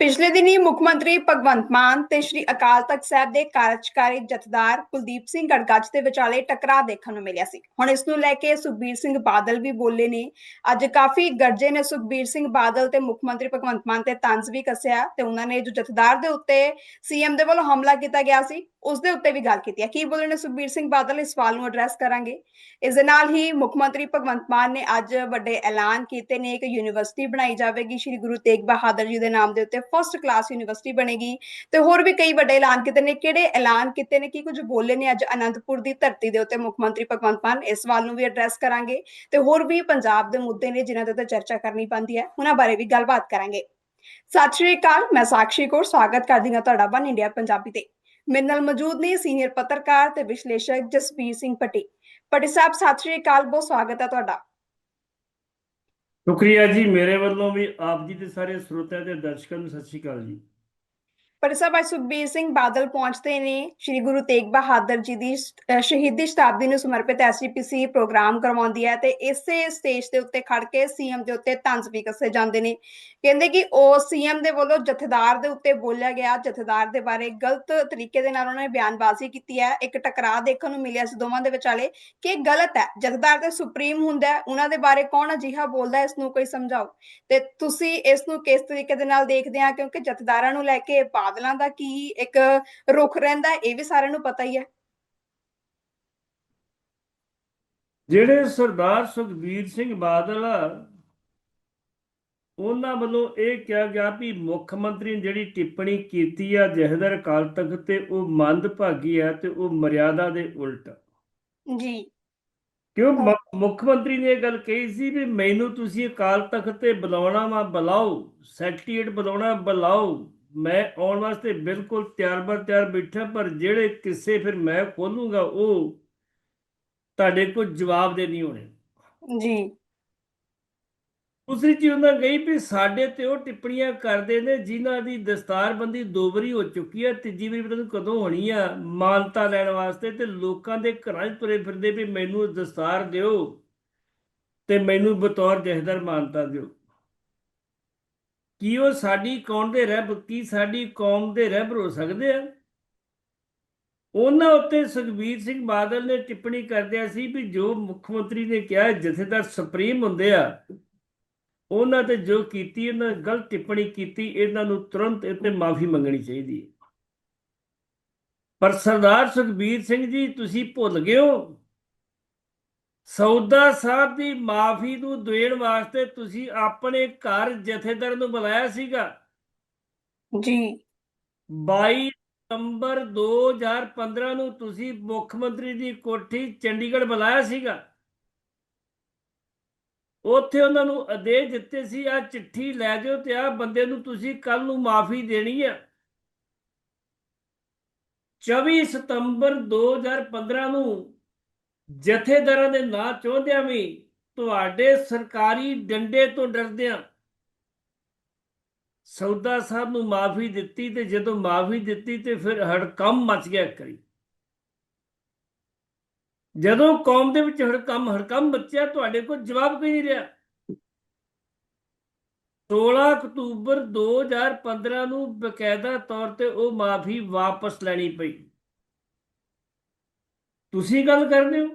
ਪਿਛਲੇ ਦਿਨੀ ਮੁੱਖ ਮੰਤਰੀ ਭਗਵੰਤ ਮਾਨ ਤੇ ਸ਼੍ਰੀ ਅਕਾਲ ਤਖਤ ਸਾਹਿਬ ਦੇ ਕਾਰਜਕਾਰੀ ਜਥੇਦਾਰ ਕੁਲਦੀਪ ਸਿੰਘ ਗੜਗੱਜ ਦੇ ਵਿਚਾਲੇ ਟਕਰਾਅ ਦੇਖਣ ਨੂੰ ਮਿਲਿਆ ਸੀ। ਹੁਣ ਇਸ ਨੂੰ ਲੈ ਕੇ ਸੁਖਬੀਰ ਸਿੰਘ ਬਾਦਲ ਵੀ ਬੋਲੇ ਨੇ। ਅੱਜ ਕਾਫੀ ਗਰਜੇ ਨੇ ਸੁਖਬੀਰ ਸਿੰਘ ਬਾਦਲ ਤੇ ਮੁੱਖ ਮੰਤਰੀ ਭਗਵੰਤ ਮਾਨ ਤੇ ਤੰਜ਼ ਵੀ ਕੱਸਿਆ ਤੇ ਉਹਨਾਂ ਨੇ ਜੋ ਜਥੇਦਾਰ ਦੇ ਉੱਤੇ ਸੀਐਮ ਦੇ ਵੱਲੋਂ ਹਮਲਾ ਕੀਤਾ ਗਿਆ ਸੀ ਉਸ ਦੇ ਉੱਤੇ ਵੀ ਗੱਲ ਕੀਤੀ ਹੈ। ਕੀ ਬੋਲਣ ਸੁਖਬੀਰ ਸਿੰਘ ਬਾਦਲ? ਇਸ ਸਵਾਲ ਨੂੰ ਐਡਰੈਸ ਕਰਾਂਗੇ। ਇਸ ਦੇ ਨਾਲ ਹੀ ਮੁੱਖ ਮੰਤਰੀ ਭਗਵੰਤ ਮਾਨ ਨੇ ਅੱਜ ਵੱਡੇ ਐਲਾਨ ਕੀਤੇ ਨੇ ਇੱਕ ਯੂਨੀਵਰਸਿਟੀ ਬਣਾਈ ਜਾਵੇਗੀ। ਸ਼੍ਰੀ ਗੁਰੂ ਤੇਗ ਬਹਾਦਰ ਜੀ ਦੇ ਨਾਮ ਦੇ ਉੱਤੇ ਫਸਟ ਕਲਾਸ ਯੂਨੀਵਰਸਿਟੀ ਬਣੇਗੀ। ਤੇ ਹੋਰ ਵੀ ਕਈ ਵੱਡੇ ਐਲਾਨ ਕੀਤੇ ਨੇ। ਕਿਹੜੇ ਐਲਾਨ ਕੀਤੇ ਨੇ? ਕੀ ਕੁਝ ਬੋਲੇ ਨੇ ਅੱਜ ਅਨੰਦਪੁਰ ਦੀ ਧਰਤੀ ਦੇ ਉੱਤੇ ਮੁੱਖ ਮੰਤਰੀ ਭਗਵੰਤ ਮਾਨ? ਇਸ ਸਵਾਲ ਨੂੰ ਵੀ ਐਡਰੈਸ ਕਰਾਂਗੇ। ਤੇ ਹੋਰ ਵੀ ਪੰਜਾਬ ਦੇ ਮੁੱਦੇ ਨੇ ਜਿਨ੍ਹਾਂ ਦੇ ਉੱਤੇ ਚਰਚਾ ਕਰਨੀ ਪੈਂਦੀ ਹੈ। ਉਹਨਾਂ ਬਾਰੇ ਵੀ ਗੱਲਬਾਤ ਕਰਾਂਗੇ। ਸਤਿ ਸ਼੍ਰੀ ਅਕਾਲ। ਮੈਂ ਸਾਕਸ਼ੀ ਕੌਰ। ਸਵਾਗਤ ਕਰਦੀ ਹਾਂ ਤੁਹਾਡਾ ਵਨ ਇੰਡੀਆ ਪੰਜਾਬੀ ਤੇ। ਮੇਰੇ ਨਾਲ ਮੌਜੂਦ ਨੇ ਸੀਨੀਅਰ ਪੱਤਰਕਾਰ ਤੇ ਵਿਸ਼ਲੇਸ਼ਕ ਜਸਵੀਰ ਸਿੰਘ ਪੱਟੀ ਪੱਟੀ ਸਾਹਿਬ, ਸਤਿ ਸ਼੍ਰੀ ਅਕਾਲ, ਬਹੁਤ ਸਵਾਗਤ ਹੈ ਤੁਹਾਡਾ। ਸ਼ੁਕਰੀਆ ਜੀ, ਮੇਰੇ ਵੱਲੋਂ ਵੀ ਆਪ ਜੀ ਦੇ ਸਾਰੇ ਸਰੋਤਿਆਂ ਤੇ ਦਰਸ਼ਕਾਂ ਨੂੰ ਸਤਿ ਸ਼੍ਰੀ ਅਕਾਲ ਜੀ। ਪੱਟੀ ਸਾਹਿਬ ਅੱਜ ਸੁਖਬੀਰ ਸਿੰਘ ਬਾਦਲ ਪਹੁੰਚਦੇ ਨੇ ਸ਼੍ਰੀ ਗੁਰੂ ਤੇਗ ਬਹਾਦਰ ਜੀ ਦੀ ਸ਼ਹੀਦੀ ਸ਼ਤਾਬਦੀ ਨੂੰ ਸਮਰਪਿਤ ਐਸਜੀਪੀਸੀ ਪ੍ਰੋਗਰਾਮ ਕਰਵਾਉਂਦੀ ਹੈ ਤੇ ਇਸੇ ਸਟੇਜ ਦੇ ਉੱਤੇ ਖੜ ਕੇ ਸੀਐਮ ਦੇ ਉੱਤੇ ਤੰਜ਼ ਵੀ ਕੱਸੇ ਜਾਂਦੇ ਨੇ ਕਹਿੰਦੇ ਕਿ ਉਹ ਸੀਐਮ ਦੇ ਵੱਲੋਂ ਜਥੇਦਾਰ ਦੇ ਉੱਤੇ ਬੋਲਿਆ ਗਿਆ ਜਥੇਦਾਰ ਦੇ ਬਾਰੇ ਗਲਤ ਤਰੀਕੇ ਦੇ ਨਾਲ ਉਹਨਾਂ ਨੇ ਬਿਆਨਬਾਜ਼ੀ ਕੀਤੀ ਹੈ ਇੱਕ ਟਕਰਾਅ ਦੇਖਣ ਨੂੰ ਮਿਲਿਆ ਸੀ ਦੋਵਾਂ ਦੇ ਵਿਚਾਲੇ ਕਿ ਇਹ ਗਲਤ ਹੈ ਜਥੇਦਾਰ ਤੇ ਸੁਪਰੀਮ ਹੁੰਦਾ ਹੈ ਉਹਨਾਂ ਦੇ ਬਾਰੇ ਕੌਣ ਅਜਿਹਾ ਬੋਲਦਾ ਹੈ ਇਸ ਨੂੰ ਕੋਈ ਸਮਝਾਓ ਤੇ ਤੁਸੀਂ ਇਸ ਨੂੰ ਕਿਸ ਤਰੀਕੇ ਦੇ ਨਾਲ ਦੇਖਦੇ ਆ ਕਿਉਂਕਿ ਜਥੇਦਾਰਾਂ ਨੂੰ ਲੈ ਕੇ ਬਾਦਲਾਂ ਦਾ ਕੀ ਇੱਕ ਰੁਖ ਰਹਿੰਦਾ ਇਹ ਵੀ ਸਾਰਿਆਂ ਨੂੰ ਪਤਾ ਹੀ ਹੈ। ਜਿਹੜੇ ਸਰਦਾਰ ਸੁਖਬੀਰ ਸਿੰਘ ਬਾਦਲ ਉਹਨਾਂ ਵੱਲੋਂ ਇਹ ਕਿਹਾ ਗਿਆ ਵੀ ਮੁੱਖ ਮੰਤਰੀ ਨੇ ਜਿਹੜੀ ਟਿੱਪਣੀ ਕੀਤੀ ਆ ਜਹਦਰ ਅਕਾਲ ਤਖਤ ਤੇ ਉਹ ਮੰਦਭਾਗੀ ਆ ਤੇ ਉਹ ਮਰਿਆਦਾ ਦੇ ਉਲਟ। ਜੀ। ਕਿਉਂ ਮੁੱਖ ਮੰਤਰੀ ਨੇ ਇਹ ਗੱਲ ਕਹੀ ਸੀ ਵੀ ਮੈਨੂੰ ਤੁਸੀਂ ਅਕਾਲ ਤਖਤ ਤੇ ਬੁਲਾਉਣਾ ਵਾ ਬੁਲਾਓ ਸੈਕਟਰੀਏਟ ਬੁਲਾਉਣਾ ਬੁਲਾਓ। ਮੈਂ ਆਉਣ ਵਾਸਤੇ ਬਿਲਕੁਲ ਤਿਆਰ ਬਰ ਤਿਆਰ ਬੈਠਾ ਪਰ ਜਿਹੜੇ ਕਿੱਸੇ ਫਿਰ ਮੈਂ ਖੋਲੂੰਗਾ ਉਹ ਤੁਹਾਡੇ ਕੋਲ ਜਵਾਬ ਦੇ ਨਹੀਂ ਹੋਣੇ। ਜੀ। ਦੂਸਰੀ ਚੀਜ਼ ਉਹਨਾਂ ਗਈ ਵੀ ਸਾਡੇ ਤੇ ਉਹ ਟਿੱਪਣੀਆਂ ਕਰਦੇ ਨੇ ਜਿਨ੍ਹਾਂ ਦੀ ਦਸਤਾਰਬੰਦੀ ਦੋ ਵਾਰੀ ਹੋ ਚੁੱਕੀ ਹੈ ਤੀਜੀ ਵਾਰੀ ਪਤਾ ਨਹੀਂ ਕਦੋਂ ਹੋਣੀ ਆ ਮਾਨਤਾ ਲੈਣ ਵਾਸਤੇ ਤੇ ਲੋਕਾਂ ਦੇ ਘਰਾਂ 'ਚ ਤੁਰੇ ਫਿਰਦੇ ਵੀ ਮੈਨੂੰ ਦਸਤਾਰ ਦਿਓ ਤੇ ਮੈਨੂੰ ਬਤੌਰ ਜਹਦਰ ਮਾਨਤਾ ਦਿਓ। ਕੀ ਉਹ ਸਾਡੀ ਕੌਮ ਦੇ ਰਹਿਬ ਕੀ ਸਾਡੀ ਕੌਮ ਦੇ ਰਹਿਬਰ ਹੋ ਸਕਦੇ ਆ? ਉਹਨਾਂ ਉੱਤੇ ਸੁਖਬੀਰ ਸਿੰਘ ਬਾਦਲ ਨੇ ਟਿੱਪਣੀ ਕਰਦਿਆਂ ਸੀ ਵੀ ਜੋ ਮੁੱਖ ਮੰਤਰੀ ਨੇ ਕਿਹਾ ਜਥੇਦਾਰ ਸੁਪਰੀਮ ਹੁੰਦੇ ਆ, ਉਹਨਾਂ ਤੇ ਜੋ ਕੀਤੀ, ਉਹਨਾਂ ਗਲਤ ਟਿੱਪਣੀ ਕੀਤੀ, ਇਹਨਾਂ ਨੂੰ ਤੁਰੰਤ ਇਹ ਤੇ ਮਾਫੀ ਮੰਗਣੀ ਚਾਹੀਦੀ ਹੈ। ਪਰ ਸਰਦਾਰ ਸੁਖਬੀਰ ਸਿੰਘ ਜੀ, ਤੁਸੀਂ ਭੁੱਲ ਗਏ ਹੋ। ਸੌਦਾ ਸਾਹਿਬ ਦੀ ਮਾਫੀ ਨੂੰ ਦੇਣ ਵਾਸਤੇ ਤੁਸੀਂ ਆਪਣੇ ਘਰ ਜਥੇਦਾਰ ਨੂੰ ਬੁਲਾਇਆ ਸੀਗਾ? ਜੀ। 22 ਸਤੰਬਰ 2015 ਨੂੰ ਤੁਸੀਂ ਮੁੱਖ ਮੰਤਰੀ ਦੀ ਕੋਠੀ ਚੰਡੀਗੜ੍ਹ ਬੁਲਾਇਆ ਸੀਗਾ? ਉੱਥੇ ਉਹਨਾਂ ਨੂੰ ਆਦੇਸ਼ ਦਿੱਤੇ ਸੀ ਆ ਚਿੱਠੀ ਲੈ ਜਾਓ ਤੇ ਆ ਬੰਦੇ ਨੂੰ ਤੁਸੀਂ ਕੱਲ ਨੂੰ ਮਾਫੀ ਦੇਣੀ ਆ। 24 ਸਤੰਬਰ 2015 ਨੂੰ ਜਥੇਦਾਰਾਂ ਦੇ ਨਾਂ ਚਾਹੁੰਦਿਆਂ ਵੀ ਤੁਹਾਡੇ ਸਰਕਾਰੀ ਡੰਡੇ ਤੋਂ ਡਰਦਿਆਂ ਸੌਦਾ ਸਾਹਿਬ ਨੂੰ ਮਾਫੀ ਦਿੱਤੀ ਤੇ ਜਦੋਂ ਮਾਫੀ ਦਿੱਤੀ ਤੇ ਫਿਰ ਹੜਕੰਮ ਮਚ ਗਿਆ ਕਰੀ ਜਦੋਂ ਕੌਮ ਦੇ ਵਿੱਚ ਹੜਕੰਮ ਹੜਕੰਮ ਬਚਿਆ ਤੁਹਾਡੇ ਕੋਲ ਜਵਾਬ ਕੋਈ ਨਹੀਂ ਰਿਹਾ। 16 ਅਕਤੂਬਰ 2015 ਨੂੰ ਬਕਾਇਦਾ ਤੌਰ ਤੇ ਉਹ ਮਾਫੀ ਵਾਪਸ ਲੈਣੀ ਪਈ। ਤੁਸੀਂ ਗੱਲ ਕਰਦੇ ਹੋ?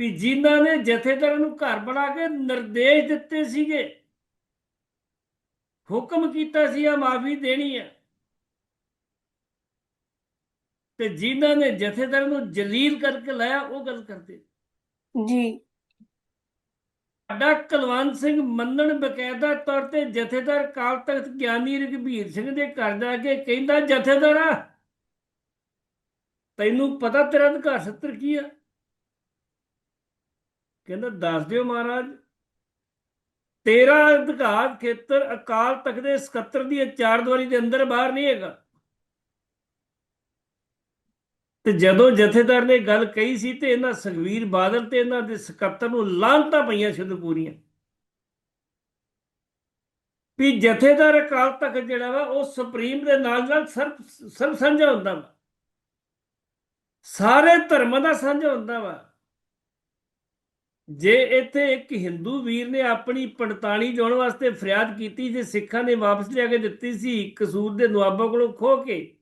ਵੀ ਜਿਨ੍ਹਾਂ ਨੇ ਜਥੇਦਾਰਾਂ ਨੂੰ ਘਰ ਬਣਾ ਕੇ ਨਿਰਦੇਸ਼ ਦਿੱਤੇ ਸੀਗੇ ਹੁਕਮ ਕੀਤਾ ਸੀ ਆ ਮਾਫੀ ਦੇਣੀ ਹੈ। ਤੇ ਜਿਨ੍ਹਾਂ ਨੇ ਜਥੇਦਾਰ ਨੂੰ ਜਲੀਲ ਕਰਕੇ ਲਾਇਆ ਉਹ ਗੱਲ ਕਰਦੇ ਜੀ। ਸਾਡਾ ਕੁਲਵੰਤ ਸਿੰਘ ਮੰਨਣ ਬਕਾਇਦਾ ਤੌਰ ਤੇ ਜਥੇਦਾਰ ਕਾਲ ਤਖਤ ਗਿਆਨੀ ਰਘਬੀਰ ਸਿੰਘ ਦੇ ਘਰ ਜਾ ਕੇ ਕਹਿੰਦਾ ਜਥੇਦਾਰਾ ਤੈਨੂੰ ਪਤਾ ਤੇਰਾ ਅਧਿਕਾਰ ਸੱਤਰ ਕੀ ਆ? ਕਹਿੰਦਾ, ਦੱਸ ਦਿਓ ਮਹਾਰਾਜ, ਤੇਰਾ ਅਧਿਕਾਰ ਖੇਤਰ ਅਕਾਲ ਤਖਤ ਦੇ ਸਕੱਤਰ ਦੀ ਚਾਰ ਦੀਵਾਰੀ ਦੇ ਅੰਦਰ ਬਾਹਰ ਨਹੀਂ ਹੈਗਾ। ਤੇ ਜਦੋਂ ਜਥੇਦਾਰ ਨੇ ਗੱਲ ਕਹੀ ਸੀ ਤੇ ਇਹਨਾਂ ਸੁਖਵੀਰ ਬਾਦਲ ਤੇ ਇਹਨਾਂ ਦੇ ਸਕੱਤਰ ਨੂੰ ਲਾਂਤਾਂ ਪਈਆਂ ਸ਼ੁੱਧ ਪੂਰੀਆਂ। ਵੀ ਜਥੇਦਾਰ ਅਕਾਲ ਤਖਤ ਜਿਹੜਾ ਵਾ, ਉਹ ਸੁਪਰੀਮ ਦੇ ਨਾਲ ਨਾਲ ਸਰਬ ਸਰਬ ਸਾਂਝਾ ਹੁੰਦਾ ਵਾ। ਸਾਰੇ ਧਰਮ ਦਾ ਸਾਂਝਾ ਹੁੰਦਾ ਵਾ। ਜੇ ਇੱਥੇ ਇੱਕ ਹਿੰਦੂ ਵੀਰ ਨੇ ਆਪਣੀ 45 ਜੋਣ ਵਾਸਤੇ ਫਰਿਆਦ ਕੀਤੀ, ਜੇ ਸਿੱਖਾਂ ਨੇ ਵਾਪਸ ਲਿਆ ਕੇ ਦਿੱਤੀ ਸੀ ਕਸੂਰ ਦੇ ਨਵਾਬਾਂ ਕੋਲੋਂ ਖੋ ਕੇ,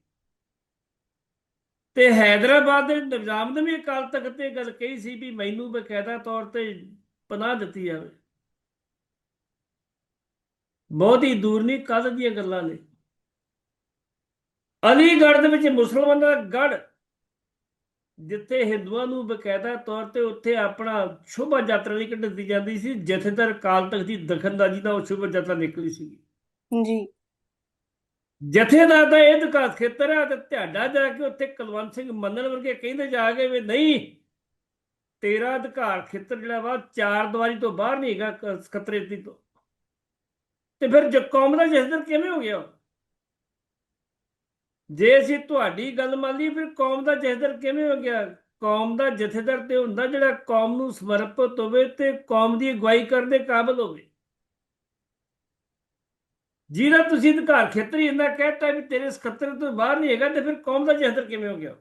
ਤੇ ਹైదరాబాద్ ਦੇ ਨਿਜ਼ਾਮ ਨੇ ਵੀ ਅਕਾਲ ਤਖਤ ਤੇ ਗੱਲ ਕਹੀ ਸੀ ਵੀ ਮੈਨੂੰ ਬਕਾਇਦਾ ਤੌਰ ਤੇ ਪਨਾਹ ਦਿੱਤੀ ਜਾਵੇ। ਬਹੁਤ ਹੀ ਦੂਰ ਨਹੀਂ ਕਦ ਦੀਆਂ ਗੱਲਾਂ ਨੇ। ਅਲੀਗੜ੍ਹ ਦੇ ਵਿੱਚ ਮੁਸਲਮਾਨਾਂ ਦਾ ਗੜ ਜਿੱਥੇ ਹਿੰਦੂਆਂ ਨੂੰ ਬਕਾਇਦਾ ਤੌਰ ਤੇ ਉੱਥੇ ਆਪਣਾ ਸ਼ੋਭਾ ਯਾਤਰਾ ਨਹੀਂ ਕੱਢੀ ਜਾਂਦੀ ਸੀ ਜਥੇਦਾਰ ਅਕਾਲ ਤਖਤ ਦੀ ਦਖਲਅੰਦਾਜ਼ੀ ਨਾਲ ਉਹ ਸ਼ੋਭਾ ਯਾਤਰਾ ਨਿਕਲੀ ਸੀ ਜੀ। ਜਥੇਦਾਰ ਦਾ ਇਹ ਅਧਿਕਾਰ ਖੇਤਰ ਹੈ ਤੇ ਤੁਹਾਡਾ ਜਾ ਕੇ ਉੱਥੇ ਕੁਲਵੰਤ ਸਿੰਘ ਮੰਨਣ ਵਰਗੇ ਕਹਿੰਦੇ ਜਾ ਕੇ ਵੀ ਨਹੀਂ ਤੇਰਾ ਅਧਿਕਾਰ ਖੇਤਰ ਜਿਹੜਾ ਵਾ ਚਾਰ ਦੀਵਾਰੀ ਤੋਂ ਬਾਹਰ ਨਹੀਂ ਹੈਗਾ ਸਕੱਤਰੇਤ ਦੀ ਤੋਂ। ਤੇ ਫਿਰ ਜ ਕੌਮ ਦਾ ਜਥੇਦਾਰ ਕਿਵੇਂ ਹੋ ਗਿਆ? ਜੇ ਅਸੀਂ ਤੁਹਾਡੀ ਗੱਲ ਮੰਨ ਲਈ ਫਿਰ ਕੌਮ ਦਾ ਜਥੇਦਾਰ ਕਿਵੇਂ ਹੋ ਗਿਆ? ਕੌਮ ਦਾ ਜਥੇਦਾਰ ਤੇ ਹੁੰਦਾ ਜਿਹੜਾ ਕੌਮ ਨੂੰ ਸਮਰਪਿਤ ਹੋਵੇ ਤੇ ਕੌਮ ਦੀ ਅਗਵਾਈ ਕਰਨ ਦੇ ਕਾਬਿਲ ਹੋਵੇ। ਜਿਹਦਾ ਤੁਸੀਂ ਅਧਿਕਾਰ ਖੇਤਰ ਹੀ ਇੰਨਾ ਵੀ ਤੇਰੇ ਸਕੱਤਰ ਤੋਂ ਬਾਹਰ ਨਹੀਂ ਹੈਗਾ, ਤੇ ਫਿਰ ਕੌਮ ਦਾ ਜਥੇਦਾਰ ਕਿਵੇਂ ਹੋ ਗਿਆ?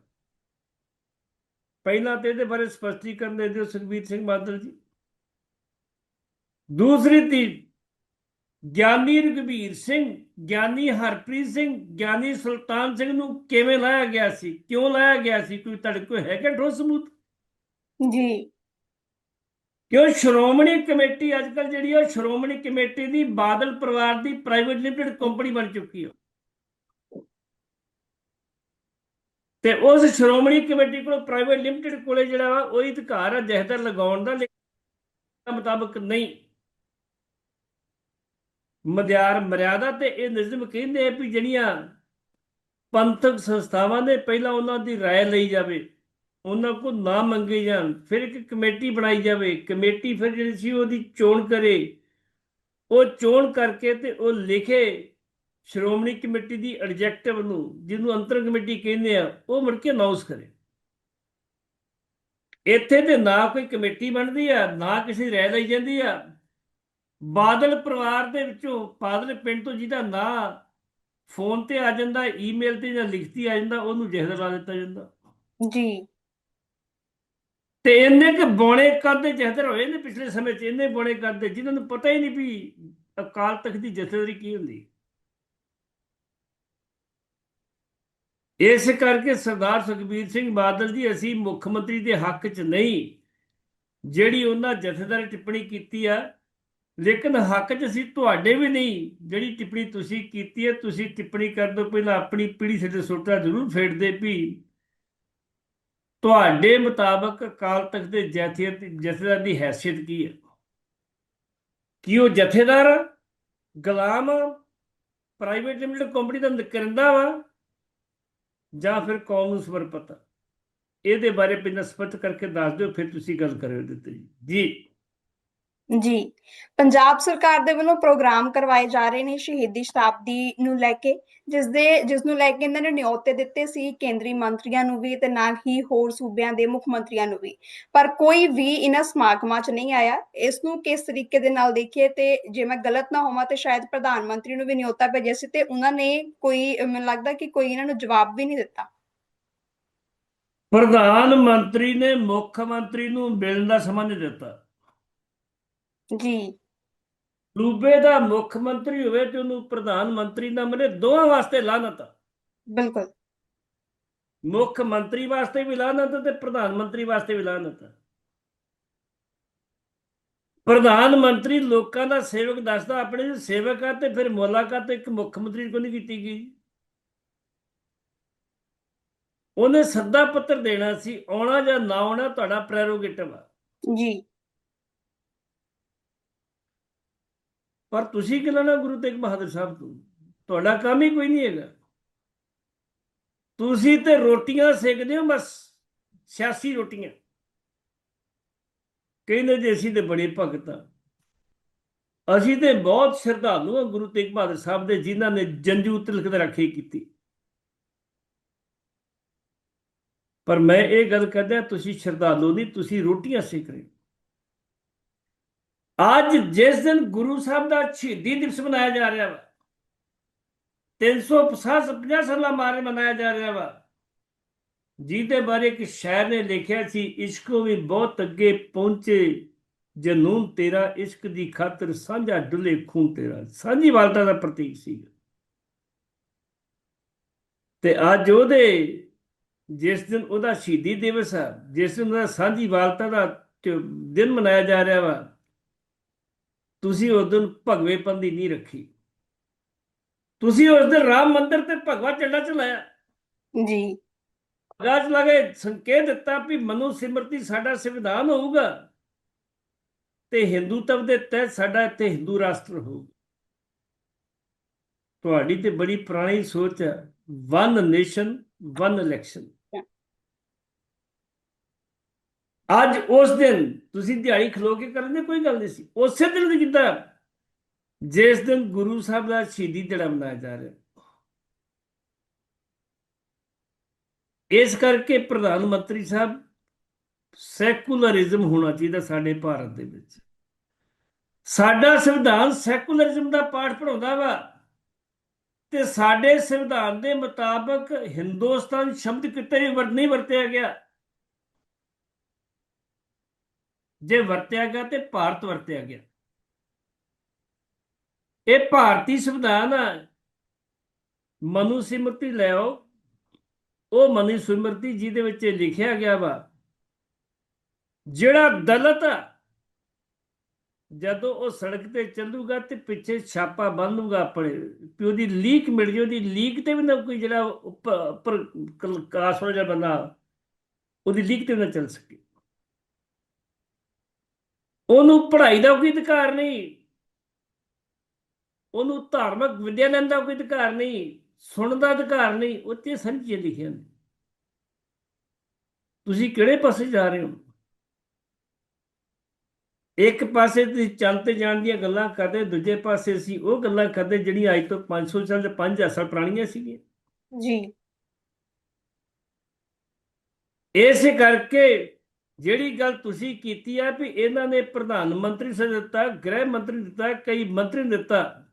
ਪਹਿਲਾਂ ਤੇ ਇਹਦੇ ਬਾਰੇ ਸਪਸ਼ਟੀਕਰਨ ਦੇ ਦਿਓ, ਸੁਖਬੀਰ ਸਿੰਘ ਬਾਦਲ ਜੀ। ਦੂਸਰੀ ਤੀ ਗਿਆਨੀ ਰਘਬੀਰ ਸਿੰਘ ਗਿਆਨੀ ਹਰਪ੍ਰੀਤ ਸਿੰਘ ਗਿਆਨੀ ਸੁਲਤਾਨ ਸਿੰਘ ਨੂੰ ਕਿਵੇਂ ਲਾਇਆ ਗਿਆ ਸੀ? ਕਿਉਂ ਲਾਇਆ ਗਿਆ ਸੀ? ਕੋਈ ਕੋਲ ਹੈਗਾ ਠੋਸ ਸਬੂਤ? ਜੀ। ਕਿਉਂ ਸ਼੍ਰੋਮਣੀ ਕਮੇਟੀ ਅੱਜ ਕੱਲ ਜਿਹੜੀ ਉਹ ਸ਼੍ਰੋਮਣੀ ਕਮੇਟੀ ਦੀ ਬਾਦਲ ਪਰਿਵਾਰ ਦੀ ਪ੍ਰਾਈਵੇਟ ਲਿਮਟਿਡ ਕੰਪਨੀ ਬਣ ਚੁੱਕੀ ਹੈ ਤੇ ਉਸ ਸ਼੍ਰੋਮਣੀ ਕਮੇਟੀ ਕੋਲ ਪ੍ਰਾਈਵੇਟ ਲਿਮਟਿਡ ਕੋਲੇ ਜਿਹੜਾ ਵਾ ਉਹ ਅਧਿਕਾਰ ਹੈ ਜਹਦਰ ਲਗਾਉਣ ਦਾ ਲੇਕਿਨ ਮੁਤਾਬਕ ਨਹੀਂ। ਮਦਿਆਰ ਮਰਿਆਦਾ ਤੇ ਇਹ ਨਿਯਮ ਕਹਿੰਦੇ ਆ ਵੀ ਜਿਹੜੀਆਂ ਪੰਥਕ ਸੰਸਥਾਵਾਂ ਨੇ ਪਹਿਲਾਂ ਉਹਨਾਂ ਦੀ رائے ਲਈ ਜਾਵੇ ਉਹਨਾਂ ਕੋਲ ਨਾ ਮੰਗੇ ਜਾਣ ਫਿਰ ਇੱਕ ਕਮੇਟੀ ਬਣਾਈ ਜਾਵੇ ਕਮੇਟੀ ਫਿਰ ਜਿਹੜੀ ਸੀ ਉਹਦੀ ਚੋਣ ਕਰੇ ਉਹ ਚੋਣ ਕਰਕੇ ਤੇ ਉਹ ਲਿਖੇ ਸ਼੍ਰੋਮਣੀ ਕਮੇਟੀ ਦੀ ਐਡਜੈਕਟਿਵ ਨੂੰ ਜਿਹਨੂੰ ਅੰਤਰ ਕਮੇਟੀ ਕਹਿੰਦੇ ਆ ਉਹ ਮੁੜ ਕੇ ਅਨਾਉਂਸ ਕਰੇ ਇੱਥੇ ਤੇ ਨਾ ਕੋਈ ਕਮੇਟੀ ਬਣਦੀ ਆ ਨਾ ਕਿਸੇ ਰਹਿ ਲਈ ਜਾਂਦੀ ਆ ਬਾਦਲ ਪਰਿਵਾਰ ਦੇ ਵਿੱਚੋਂ ਬਾਦਲ ਪਿੰਡ ਤੋਂ ਜਿਹਦਾ ਨਾਂ ਫੋਨ ਤੇ ਆ ਜਾਂਦਾ ਈਮੇਲ ਤੇ ਜਾਂ ਲਿਖਤੀ ਆ ਜਾਂਦਾ ਉਹਨੂੰ ਜਿਹਦਾ ਲਾ ਦਿੱਤਾ ਜਾਂਦਾ। ਜੀ। ਤੇ ਇੰਨੇ ਕਿ ਬੋਣੇ ਕਰਦੇ ਜਹਦਰ ਹੋਏ ਨੇ ਪਿਛਲੇ ਸਮੇਂ 'ਚ ਇੰਨੇ ਬੋਣੇ ਕਰਦੇ ਜਿਨ੍ਹਾਂ ਨੂੰ ਪਤਾ ਹੀ ਨਹੀਂ ਵੀ ਅਕਾਲ ਤਖਤ ਦੀ ਜਥੇਦਾਰੀ ਕੀ ਹੁੰਦੀ। ਇਸ ਕਰਕੇ ਸਰਦਾਰ ਸੁਖਬੀਰ ਸਿੰਘ ਬਾਦਲ ਜੀ ਅਸੀਂ ਮੁੱਖ ਮੰਤਰੀ ਦੇ ਹੱਕ 'ਚ ਨਹੀਂ ਜਿਹੜੀ ਉਹਨਾਂ ਜਥੇਦਾਰੀ ਟਿੱਪਣੀ ਕੀਤੀ ਆ ਲੇਕਿਨ ਹੱਕ 'ਚ ਅਸੀਂ ਤੁਹਾਡੇ ਵੀ ਨਹੀਂ, ਜਿਹੜੀ ਟਿੱਪਣੀ ਤੁਸੀਂ ਕੀਤੀ ਹੈ, ਤੁਸੀਂ ਟਿੱਪਣੀ ਕਰਨ ਤੋਂ ਪਹਿਲਾਂ ਆਪਣੀ ਪੀੜੀ ਸਿਰ ਸੋਟਾ ਜ਼ਰੂਰ ਫੇਰਦੇ ਵੀ ਤੁਹਾਡੇ ਮੁਤਾਬਕ ਅਕਾਲ ਤਖਤ ਦੇ ਜਥੇਦਾਰ ਜਥੇਦਾਰ ਦੀ ਹੈਸੀਅਤ ਕੀ ਹੈ? ਕੀ ਉਹ ਜਥੇਦਾਰ ਆ? ਗੁਲਾਮ ਪ੍ਰਾਈਵੇਟ ਲਿਮਟਿਡ ਕੰਪਨੀ ਦਾ ਕਰਿੰਦਾ ਵਾ ਜਾਂ ਫਿਰ ਕੌਮ ਨੂੰ ਸਮਰਪਿਤ? ਇਹਦੇ ਬਾਰੇ ਪਹਿਲਾਂ ਸਪਸ਼ਟ ਕਰਕੇ ਦੱਸ ਦਿਓ, ਫਿਰ ਤੁਸੀਂ ਗੱਲ ਕਰਿਓ ਦਿੱਤੇ ਤੇ ਜੀ। ਜੀ। ਪੰਜਾਬ ਸਰਕਾਰ ਦੇ ਵੱਲੋਂ ਪ੍ਰੋਗਰਾਮ ਕਰਵਾਏ ਜਾ ਰਹੇ ਨੇ ਸ਼ਹੀਦੀ ਸ਼ਤਾਬਦੀ ਨੂੰ ਲੈ ਕੇ ਜਿਸ ਦੇ ਜਿਸ ਨੂੰ ਲੈ ਕੇ ਇਹਨਾਂ ਨੇ ਨਿਯੋਤੇ ਦਿੱਤੇ ਸੀ ਕੇਂਦਰੀ ਮੰਤਰੀਆਂ ਨੂੰ ਵੀ ਤੇ ਨਾਲ ਹੀ ਹੋਰ ਸੂਬਿਆਂ ਦੇ ਮੁੱਖ ਮੰਤਰੀਆਂ ਨੂੰ ਵੀ। ਪਰ ਕੋਈ ਵੀ ਇਹਨਾਂ ਸਮਾਗਮਾਂ 'ਚ ਨਹੀਂ ਆਇਆ। ਇਸ ਨੂੰ ਕਿਸ ਤਰੀਕੇ ਦੇ ਨਾਲ ਦੇਖੀਏ ਤੇ ਜੇ ਮੈਂ ਗਲਤ ਨਾ ਹੋਵਾਂ ਤੇ ਸ਼ਾਇਦ ਪ੍ਰਧਾਨ ਮੰਤਰੀ ਨੂੰ ਵੀ ਨਿਯੋਤਾ ਭੇਜਿਆ ਸੀ ਤੇ ਉਹਨਾਂ ਨੇ ਕੋਈ, ਮੈਨੂੰ ਲੱਗਦਾ ਕਿ ਕੋਈ ਇਹਨਾਂ ਨੂੰ ਜਵਾਬ ਵੀ ਨਹੀਂ ਦਿੱਤਾ। ਪ੍ਰਧਾਨ ਮੰਤਰੀ ਨੇ ਮੁੱਖ ਮੰਤਰੀ ਨੂੰ ਮਿਲਣ ਦਾ ਸਮਾਂ ਨਹੀਂ ਦਿੱਤਾ। ਜੀ। ਸੂਬੇ ਦਾ ਮੁੱਖ ਮੰਤਰੀ ਹੋਵੇ ਤੇ ਉਹਨੂੰ ਪ੍ਰਧਾਨ ਮੰਤਰੀ ਨਾ ਮਿਲੇ ਦੋਵਾਂ ਵਾਸਤੇ ਲਾਨਤ। ਬਿਲਕੁਲ। ਮੁੱਖ ਮੰਤਰੀ ਵਾਸਤੇ ਵੀ ਲਾਨਤ ਤੇ ਪ੍ਰਧਾਨ ਮੰਤਰੀ ਵਾਸਤੇ ਵੀ ਲਾਨਤ। ਪ੍ਰਧਾਨ ਮੰਤਰੀ ਲੋਕਾਂ ਦਾ ਸੇਵਕ ਦੱਸਦਾ ਆਪਣੇ ਸੇਵਕ ਆ ਤੇ ਫਿਰ ਮੁਲਾਕਾਤ ਇੱਕ ਮੁੱਖ ਮੰਤਰੀ ਕੋਲ ਨਹੀਂ ਕੀਤੀ ਗਈ। ਉਹਨੇ ਸੱਦਾ ਪੱਤਰ ਦੇਣਾ ਸੀ ਆਉਣਾ ਜਾਂ ਨਾ ਆਉਣਾ ਤੁਹਾਡਾ ਪ੍ਰੈਰੋਗੇਟਿਵ ਆ। ਜੀ। ਪਰ ਤੁਸੀਂ ਕਿ ਲੈਣਾ ਗੁਰੂ ਤੇਗ ਬਹਾਦਰ ਸਾਹਿਬ ਤੋਂ? ਤੁਹਾਡਾ ਕੰਮ ਹੀ ਕੋਈ ਨਹੀਂ ਹੈਗਾ। ਤੁਸੀਂ ਤੇ ਰੋਟੀਆਂ ਸੇਕਦੇ ਹੋ ਬਸ, ਸਿਆਸੀ ਰੋਟੀਆਂ। ਕਹਿੰਦੇ ਜੇ ਅਸੀਂ ਤੇ ਬੜੇ ਭਗਤ ਆ ਅਸੀਂ ਤੇ ਬਹੁਤ ਸ਼ਰਧਾਲੂ ਆ ਗੁਰੂ ਤੇਗ ਬਹਾਦਰ ਸਾਹਿਬ ਦੇ, ਜਿਨ੍ਹਾਂ ਨੇ ਜੰਜੂ ਤਿਲਕ ਤੇ ਰੱਖੀ ਕੀਤੀ। ਪਰ ਮੈਂ ਇਹ ਗੱਲ ਕਰਦਾ ਤੁਸੀਂ ਸ਼ਰਧਾਲੂ ਨਹੀਂ, ਤੁਸੀਂ ਰੋਟੀਆਂ ਸੇਕ ਰਹੇ ਹੋ। ਅੱਜ ਜਿਸ ਦਿਨ ਗੁਰੂ ਸਾਹਿਬ ਦਾ ਸ਼ਹੀਦੀ ਦਿਵਸ ਮਨਾਇਆ ਜਾ ਰਿਹਾ ਵਾ 350 50 ਸਾਲਾਂ ਬਾਰੇ ਮਨਾਇਆ ਜਾ ਰਿਹਾ ਵਾ, ਜਿਹਦੇ ਬਾਰੇ ਇੱਕ ਸ਼ਾਇਰ ਨੇ ਲਿਖਿਆ ਸੀ, ਇਸ਼ਕੋ ਵੀ ਬਹੁਤ ਅੱਗੇ ਪਹੁੰਚੇ, ਜਨੂਨ ਤੇਰਾ ਇਸ਼ਕ ਦੀ ਖਾਤਰ ਸਾਂਝਾ ਡੁੱਲੇ ਖੂਨ ਤੇਰਾ, ਸਾਂਝੀ ਵਾਲਤਾ ਦਾ ਪ੍ਰਤੀਕ ਸੀ ਤੇ ਅੱਜ ਉਹਦੇ, ਜਿਸ ਦਿਨ ਉਹਦਾ ਸ਼ਹੀਦੀ ਦਿਵਸ ਆ, ਜਿਸ ਦਿਨ ਉਹਦਾ ਸਾਂਝੀ ਵਾਲਤਾ ਦਾ ਦਿਨ ਮਨਾਇਆ ਜਾ ਰਿਹਾ ਵਾ ਤੁਸੀਂ ਉਸ ਦਿਨ ਭਗਵੇਪੰਦੀ ਨਹੀਂ ਰੱਖੀ। ਤੁਸੀਂ ਉਸ ਦਿਨ ਰਾਮ ਮੰਦਿਰ ਤੇ ਭਗਵਾ ਝੰਡਾ ਚਲਾਇਆ। ਜੀ। ਰਾਜ ਲਗੇ ਸੰਕੇਤ ਦਿੱਤਾ ਵੀ ਮਨੁ ਸਿਮਰਤੀ ਸਾਡਾ ਸੰਵਿਧਾਨ ਹੋਊਗਾ ਤੇ ਹਿੰਦੂਤਵ ਦੇ ਤਹਿਤ ਸਾਡਾ ਇੱਥੇ ਹਿੰਦੂ ਰਾਸ਼ਟਰ ਹੋਊਗਾ। ਤੁਹਾਡੀ ਤੇ ਬੜੀ ਪੁਰਾਣੀ ਸੋਚ ਹੈ। ਵਨ ਨੇਸ਼ਨ ਵਨ ਇਲੈਕਸ਼ਨ ਅੱਜ ਉਸ ਦਿਨ ਤੁਸੀਂ ਦਿਹਾੜੀ ਖਲੋ ਕੇ ਕਰਨ ਕੋਈ ਗੱਲ ਨਹੀਂ ਸੀ। ਉਸੇ ਦਿਨ ਦੀ ਕੀਤਾ ਜਿਸ ਦਿਨ ਗੁਰੂ ਸਾਹਿਬ ਦਾ ਸ਼ਹੀਦੀ ਦਿਹਾੜਾ ਮਨਾਇਆ ਜਾ ਰਿਹਾ। ਇਸ ਕਰਕੇ ਪ੍ਰਧਾਨ ਮੰਤਰੀ ਸਾਹਿਬ, ਸੈਕੂਲਰਿਜ਼ਮ ਹੋਣਾ ਚਾਹੀਦਾ ਸਾਡੇ ਭਾਰਤ ਦੇ ਵਿੱਚ। ਸਾਡਾ ਸੰਵਿਧਾਨ ਸੈਕੂਲਰਿਜ਼ਮ ਦਾ ਪਾਠ ਪੜਾਉਂਦਾ ਵਾ ਤੇ ਸਾਡੇ ਸੰਵਿਧਾਨ ਦੇ ਮੁਤਾਬਕ ਹਿੰਦੁਸਤਾਨ ਸ਼ਬਦ ਕਿਤੇ ਵੀ ਵਰ, ਨਹੀਂ ਵਰਤਿਆ ਗਿਆ। ਜੇ ਵਰਤਿਆ ਗਿਆ ਤੇ ਭਾਰਤ ਵਰਤਿਆ ਗਿਆ। ਇਹ ਭਾਰਤੀ ਸੰਵਿਧਾਨ ਆ। ਮਨੂ ਸਿਮਰਤੀ ਲਿਆਓ ਉਹ ਮਨੀ ਸਿਮਰਤੀ ਜਿਹਦੇ ਵਿੱਚ ਲਿਖਿਆ ਗਿਆ ਵਾ। ਜਿਹੜਾ ਦਲਤ ਆ, ਜਦੋਂ ਉਹ ਸੜਕ ਤੇ ਚੱਲੂਗਾ ਤੇ ਪਿੱਛੇ ਛਾਪਾ ਬੰਨੂਗਾ ਆਪਣੇ, ਵੀ ਉਹਦੀ ਲੀਕ ਮਿਲ ਜੇ, ਉਹਦੀ ਲੀਕ ਤੇ ਵੀ ਨਾ ਕੋਈ ਜਿਹੜਾ ਉੱਪਰ ਕਾਸ ਵਾਲਾ ਜਿਹਾ ਬੰਦਾ ਉਹਦੀ ਲੀਕ ਤੇ ਵੀ ਨਾ ਚੱਲ ਸਕੇ। ਉਹਨੂੰ ਪੜ੍ਹਾਈ ਦਾ ਕੋਈ ਅਧਿਕਾਰ ਨਹੀਂ। ਉਹਨੂੰ ਧਾਰਮਿਕ ਵਿਦਿਆ ਲੈਣ ਦਾ ਕੋਈ ਅਧਿਕਾਰ ਨਹੀਂ ਸੁਣਨ ਦਾ ਅਧਿਕਾਰ ਨਹੀਂ ਉਹ ਤੇ ਸਾਰੀ ਚੀਜ਼ਾਂ ਲਿਖੀਆਂ ਨੇ। ਤੁਸੀਂ ਕਿਹੜੇ ਪਾਸੇ ਜਾ ਰਹੇ ਹੋ? ਇੱਕ ਪਾਸੇ ਤੁਸੀਂ ਚੱਲ ਤੇ ਜਾਣ ਦੀਆਂ ਗੱਲਾਂ ਕਰਦੇ ਦੂਜੇ ਪਾਸੇ ਅਸੀਂ ਉਹ ਗੱਲਾਂ ਕਰਦੇ ਜਿਹੜੀਆਂ ਅੱਜ ਤੋਂ 500 ਸਾਲ ਤੇ 5000 ਸਾਲ ਪੁਰਾਣੀਆਂ ਸੀਗੀਆਂ। ਜੀ। ਇਸੇ ਕਰਕੇ ਜਿਹੜੀ ਗੱਲ ਤੁਸੀਂ ਕੀਤੀ ਆ ਵੀ ਇਹਨਾਂ ਨੇ ਪ੍ਰਧਾਨ ਮੰਤਰੀ ਸੇ ਦਿੱਤਾ, ਗ੍ਰਹਿ ਮੰਤਰੀ ਦਿੱਤਾ, ਕਈ ਮੰਤਰੀ ਦਿੱਤਾ,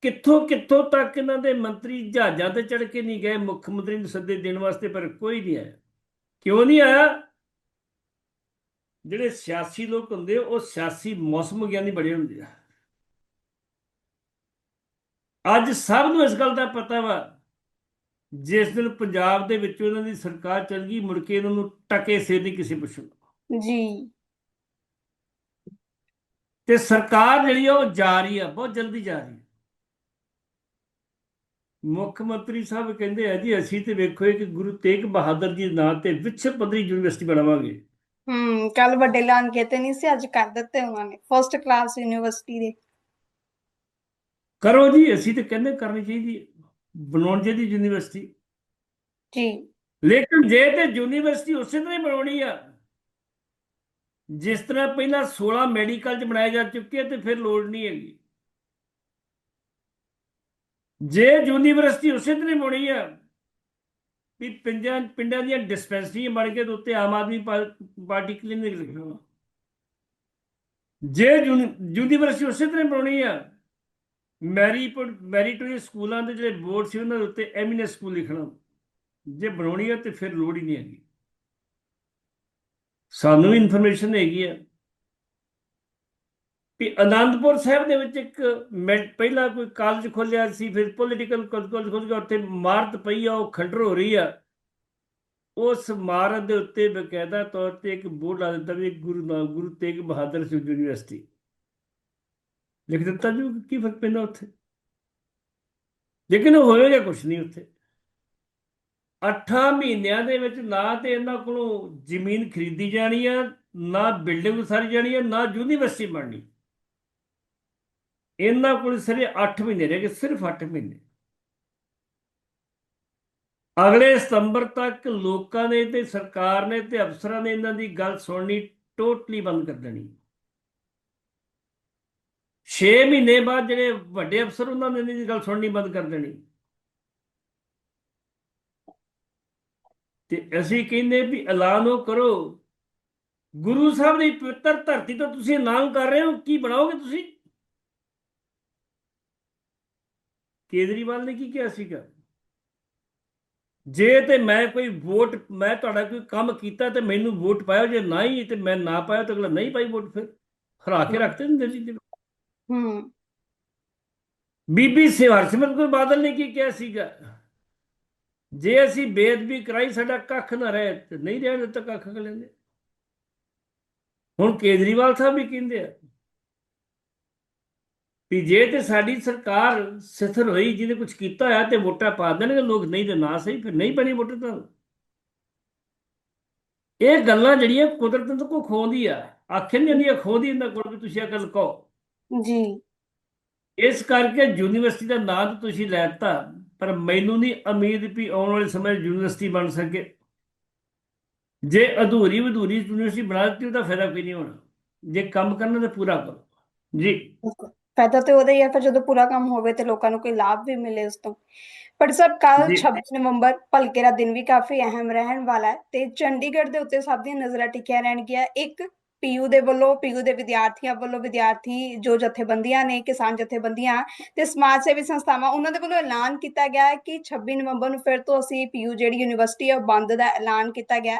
ਕਿੱਥੋਂ ਕਿੱਥੋਂ ਤੱਕ ਇਹਨਾਂ ਦੇ ਮੰਤਰੀ ਜਹਾਜ਼ਾਂ ਤੇ ਚੜ ਕੇ ਨਹੀਂ ਗਏ, ਮੁੱਖ ਮੰਤਰੀ ਨੂੰ ਸੱਦੇ ਦੇਣ ਵਾਸਤੇ, ਪਰ ਕੋਈ ਨਹੀਂ ਆਇਆ। ਕਿਉਂ ਨਹੀਂ ਆਇਆ? ਜਿਹੜੇ ਸਿਆਸੀ ਲੋਕ ਹੁੰਦੇ, ਉਹ ਸਿਆਸੀ ਮੌਸਮ ਗਿਆਨੀ ਬੜੇ ਹੁੰਦੇ ਆ। ਅੱਜ ਸਭ ਨੂੰ ਇਸ ਗੱਲ ਦਾ ਪਤਾ ਵਾ ਜਿਸ ਦਿਨ ਪੰਜਾਬ ਦੇ ਵਿੱਚ ਉਹਨਾਂ ਦੀ ਸਰਕਾਰ ਚੱਲ ਗਈ ਮੁੜ ਕੇ ਇਹਨਾਂ ਨੂੰ ਟਕੇ ਸੇ ਨਹੀਂ ਕਿਸੇ ਪੁੱਛਣਾ ਜੀ। ਤੇ ਸਰਕਾਰ ਜਿਹੜੀ ਉਹ ਜਾ ਰਹੀ ਆ ਬਹੁਤ ਜਲਦੀ ਜਾ ਰਹੀ ਹੈ ਮੁੱਖ ਮੰਤਰੀ ਸਾਹਿਬ ਕਹਿੰਦੇ ਆ ਜੀ ਅਸੀਂ ਤੇ ਵੇਖੋ ਕਿ ਗੁਰੂ ਤੇਗ ਬਹਾਦਰ ਜੀ ਦੇ ਨਾਂ ਤੇ ਵਿਸ਼ਵ ਪੱਧਰੀ ਯੂਨੀਵਰਸਿਟੀ ਬਣਾਵਾਂਗੇ। ਹਮ ਕੱਲ ਵੱਡੇ ਐਲਾਨ ਕੀਤੇ ਨਹੀਂ ਸੀ ਅੱਜ ਕਰ ਦਿੱਤੇ ਉਹਨਾਂ ਨੇ ਫਰਸਟ ਕਲਾਸ ਯੂਨੀਵਰਸਿਟੀ ਦੇ। ਕਰੋ ਜੀ ਅਸੀਂ ਤੇ ਕਹਿੰਦੇ ਕਰਨੀ ਚਾਹੀਦੀ ਹੈ ਬਣਾਉਣੀ ਚਾਹੀਦੀ ਯੂਨੀਵਰਸਿਟੀ। ਜੀ। ਲੇਕਿਨ ਜੇ ਤੇ ਯੂਨੀਵਰਸਿਟੀ ਉਸੇ ਤਰ੍ਹਾਂ ਹੀ ਬਣਾਉਣੀ ਆ ਜਿਸ ਤਰ੍ਹਾਂ ਪਹਿਲਾਂ 16 ਮੈਡੀਕਲ ਚ ਬਣਾਏ ਜਾ ਚੁੱਕੇ ਤੇ ਫਿਰ ਲੋੜ ਨਹੀਂ ਹੈਗੀ। ਜੇ ਯੂਨੀਵਰਸਿਟੀ ਉਸੇ ਤਰ੍ਹਾਂ ਹੀ ਬਣਾਉਣੀ ਆ ਵੀ ਪਿੰਡਾਂ ਪਿੰਡਾਂ ਦੀਆਂ ਡਿਸਪੈਂਸਰੀਆਂ ਬਣ ਕੇ ਉੱਤੇ ਆਮ ਆਦਮੀ ਪਾਰਟੀ ਕਲੀਨਿਕ ਲਿਖਣਾ। ਜੇ ਯੂਨੀ- ਯੂਨੀਵਰਸਿਟੀ ਉਸੇ ਤਰ੍ਹਾਂ ਬਣਾਉਣੀ ਆ ਮੈਰੀਪੁਰ ਮੈਰੀਟੋਰੀ ਸਕੂਲਾਂ ਦੇ ਜਿਹੜੇ ਬੋਰਡ ਸੀ ਉਹਨਾਂ ਦੇ ਉੱਤੇ ਐਮੀਨੈਂਸ ਸਕੂਲ ਲਿਖਣਾ। ਜੇ ਬਣਾਉਣੀ ਹੈ ਤੇ ਫਿਰ ਲੋੜ ਹੀ ਨਹੀਂ ਹੈਗੀ। ਸਾਨੂੰ ਇਨਫੋਰਮੇਸ਼ਨ ਹੈਗੀ ਆ ਕਿ ਅਨੰਦਪੁਰ ਸਾਹਿਬ ਦੇ ਵਿੱਚ ਇੱਕ ਮੈਂ- ਪਹਿਲਾਂ ਕੋਈ ਕਾਲਜ ਖੋਲਿਆ ਸੀ, ਫਿਰ ਪੋਲੀਟੀਕਲ ਕਾਲਜ ਖੋਲ ਗਿਆ ਉੱਥੇ ਮਾਰਤ ਪਈ ਆ, ਉਹ ਖੰਡਰ ਹੋ ਰਹੀ ਆ। ਉਸ ਮਾਰਤ ਦੇ ਉੱਤੇ ਬਕਾਇਦਾ ਤੌਰ ਤੇ ਇੱਕ ਬੋਰਡ ਲਾ ਦਿੱਤਾ ਵੀ ਗੁਰੂ ਨਾ ਗੁਰੂ ਤੇਗ ਬਹਾਦਰ ਸਿੰਘ ਯੂਨੀਵਰਸਿਟੀ। ਲਿਖ ਦਿੱਤਾ ਜੀ ਕੀ ਫ਼ਰਕ ਪੈਂਦਾ ਉੱਥੇ? ਲੇਕਿਨ ਹੋਏਗਾ ਕੁਝ ਨਹੀਂ ਉੱਥੇ। 8 ਮਹੀਨਿਆਂ ਦੇ ਵਿੱਚ ਨਾ ਤੇ ਇਹਨਾਂ ਕੋਲੋਂ ਜ਼ਮੀਨ ਖਰੀਦੀ ਜਾਣੀ ਆ, ਨਾ ਬਿਲਡਿੰਗ ਉਸਾਰੀ ਜਾਣੀ ਆ, ਨਾ ਯੂਨੀਵਰਸਿਟੀ ਬਣਨੀ। ਇਹਨਾਂ ਕੋਲ ਸਿਰੇ 8 ਮਹੀਨੇ ਰਹਿ ਗਏ, ਸਿਰਫ 8 ਮਹੀਨੇ। ਅਗਲੇ ਸਤੰਬਰ ਤੱਕ ਲੋਕਾਂ ਨੇ ਤੇ ਸਰਕਾਰ ਨੇ ਤੇ ਅਫਸਰਾਂ ਨੇ ਇਹਨਾਂ ਦੀ ਗੱਲ ਸੁਣਨੀ ਟੋਟਲੀ ਬੰਦ ਕਰ ਦੇਣੀ। 6 ਮਹੀਨੇ ਬਾਅਦ ਜਿਹੜੇ ਵੱਡੇ ਅਫਸਰ ਉਹਨਾਂ ਨੇ ਇਹਦੀ ਗੱਲ ਸੁਣਨੀ ਬੰਦ ਕਰ ਦੇਣੀ। ਤੇ ਅਸੀਂ ਕਹਿੰਦੇ ਵੀ ਐਲਾਨ ਉਹ ਕਰੋ। ਗੁਰੂ ਸਾਹਿਬ ਦੀ ਪਵਿੱਤਰ ਧਰਤੀ ਤੋਂ ਤੁਸੀਂ ਐਲਾਨ ਕਰ ਰਹੇ ਹੋ, ਕੀ ਬਣਾਓਗੇ ਤੁਸੀਂ? ਕੇਜਰੀਵਾਲ ਨੇ ਕੀ ਕਿਹਾ ਸੀਗਾ? ਜੇ ਤੇ ਮੈਂ ਕੋਈ ਵੋਟ, ਮੈਂ ਤੁਹਾਡਾ ਕੋਈ ਕੰਮ ਕੀਤਾ ਤੇ ਮੈਨੂੰ ਵੋਟ ਪਾਇਓ, ਜੇ ਨਹੀਂ ਤੇ ਮੈਂ ਨਾ ਪਾਇਆ ਤਾਂ ਅਗਲਾ ਨਹੀਂ ਪਾਈ ਵੋਟ ਫਿਰ। ਹਰਾ ਕੇ ਰੱਖਦੇ ਨੇ ਦਿੱਲੀ ਦੇ ਹੂੰ। ਬੀਬੀ ਸਿਵਰਸਿਮਰਤ ਕੌਰ ਬਾਦਲ ਨੇ ਕੀ ਕਿਹਾ ਸੀਗਾ? ਜੇ ਅਸੀਂ ਬੇਅਦਬੀ ਕਰਾਈ, ਸਾਡਾ ਕੱਖ ਨਾ ਰਹੇ, ਤੇ ਨਹੀਂ ਰਹਿਣ ਦਿੱਤਾ ਕੱਖ ਅਗਲੇ ਨੇ। ਹੁਣ ਕੇਜਰੀਵਾਲ ਸਾਹਿਬ ਵੀ ਕਹਿੰਦੇ ਆ ਵੀ ਜੇ ਤੇ ਸਾਡੀ ਸਰਕਾਰ ਸਥਿਰ ਹੋਈ, ਜਿਹਨੇ ਕੁਝ ਕੀਤਾ ਹੋਇਆ, ਤੇ ਵੋਟਾਂ ਪਾ ਦੇਣਗੇ, ਲੋਕ ਨਹੀਂ ਤੇ ਨਾ ਸਹੀ, ਫਿਰ ਨਹੀਂ ਬਣੀ ਵੋਟਾਂ ਤਾਂ। ਇਹ ਗੱਲਾਂ ਜਿਹੜੀਆਂ ਕੁਦਰਤ ਤੋਂ ਕੋ ਖੋਂਦੀ ਆ। ਆਖੇ ਨਹੀਂ ਜਾਂਦੀਆਂ, ਖੋਦੀ ਇਹਨਾਂ ਕੋਲ ਵੀ ਤੁਸੀਂ ਇਹ ਗੱਲ ਕਹੋ ਜੀ। ਇਸ ਕਰਕੇ ਯੂਨੀਵਰਸਿਟੀ ਦਾ ਨਾਂ ਤਾਂ ਤੁਸੀਂ ਲੈ ਦਿੱਤਾ ਪਰ ਮੈਨੂੰ ਨਹੀਂ ਉਮੀਦ ਵੀ ਆਉਣ ਵਾਲੇ ਸਮੇਂ ਯੂਨੀਵਰਸਿਟੀ ਬਣ ਸਕੇ। ਜੇ ਅਧੂਰੀ ਅਧੂਰੀ ਯੂਨੀਵਰਸਿਟੀ ਬਣਾ ਦਿੱਤੀ ਉਹਦਾ ਫਾਇਦਾ ਕੋਈ ਨਹੀਂ ਹੋਣਾ। ਜੇ ਕੰਮ ਕਰਨਾ ਤਾਂ ਪੂਰਾ ਕਰੋ। ਜੀ। ਫਾਇਦਾ ਤੇ ਉਹਦਾ ਹੀ ਹੈ ਫਿਰ ਜਦੋਂ ਪੂਰਾ ਕੰਮ ਹੋਵੇ ਤੇ ਲੋਕਾਂ ਨੂੰ ਕੋਈ ਲਾਭ ਵੀ ਮਿਲੇ ਉਸ ਤੋਂ। ਪਰ ਸਰ ਕੱਲ ਜੀ। 26 ਨਵੰਬਰ ਭਲਕੇ ਦਾ ਦਿਨ ਵੀ ਕਾਫੀ ਅਹਿਮ ਰਹਿਣ ਵਾਲਾ ਹੈ ਤੇ ਚੰਡੀਗੜ੍ਹ ਦੇ ਉੱਤੇ ਸਭ ਦੀਆਂ ਨਜ਼ਰਾਂ ਟਿਕੀਆਂ ਰਹਿਣਗੀਆਂ। ਇੱਕ ਪੀਯੂ ਦੇ ਵੱਲੋਂ, ਪੀਯੂ ਦੇ ਵਿਦਿਆਰਥੀਆਂ ਵੱਲੋਂ, ਵਿਦਿਆਰਥੀ ਜੋ ਜਥੇਬੰਦੀਆਂ ਨੇ, ਕਿਸਾਨ ਜਥੇਬੰਦੀਆਂ ਤੇ ਸਮਾਜ ਸੇਵੀ ਸੰਸਥਾਵਾਂ, ਉਹਨਾਂ ਦੇ ਵੱਲੋਂ ਐਲਾਨ ਕੀਤਾ ਗਿਆ ਹੈ ਕਿ 26 ਨਵੰਬਰ ਨੂੰ ਫਿਰ ਤੋਂ ਅਸੀਂ ਪੀਯੂ ਜਿਹੜੀ ਯੂਨੀਵਰਸਿਟੀ ਹੈ ਉਹ ਬੰਦ ਦਾ ਐਲਾਨ ਕੀਤਾ ਗਿਆ